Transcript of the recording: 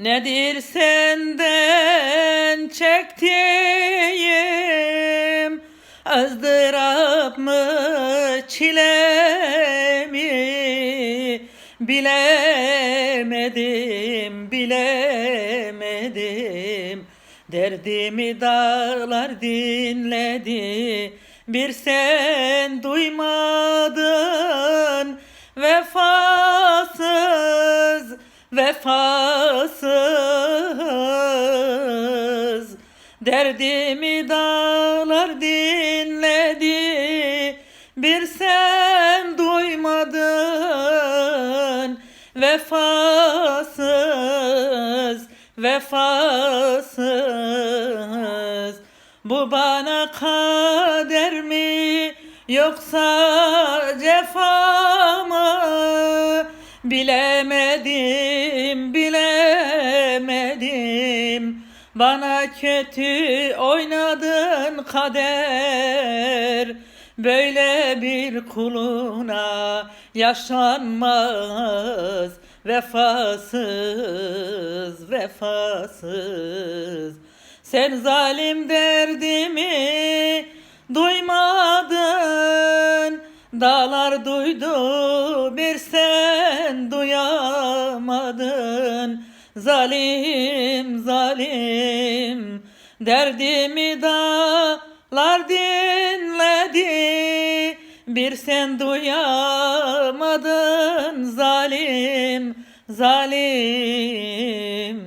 Nedir senden çektiğim? Izdırap mı çile mi? Bilemedim bilemedim. Derdimi dağlar dinledi. Bir sen duymadın. Vefasız vefasız. Derdimi dağlar dinledi Bir sen duymadın. Vefasız Vefasız. Bu bana kader mi Yoksa cefa Bilemedim, bilemedim. Bana kötü oynadın kader. Böyle bir kuluna yaşanmaz. Vefasız, vefasız. Sen zalim derdimi duymadın. Dağlar duydu bir sen duyamadın Zalim zalim. Derdimi dağlar dinledi. Bir sen duyamadın. Zalim zalim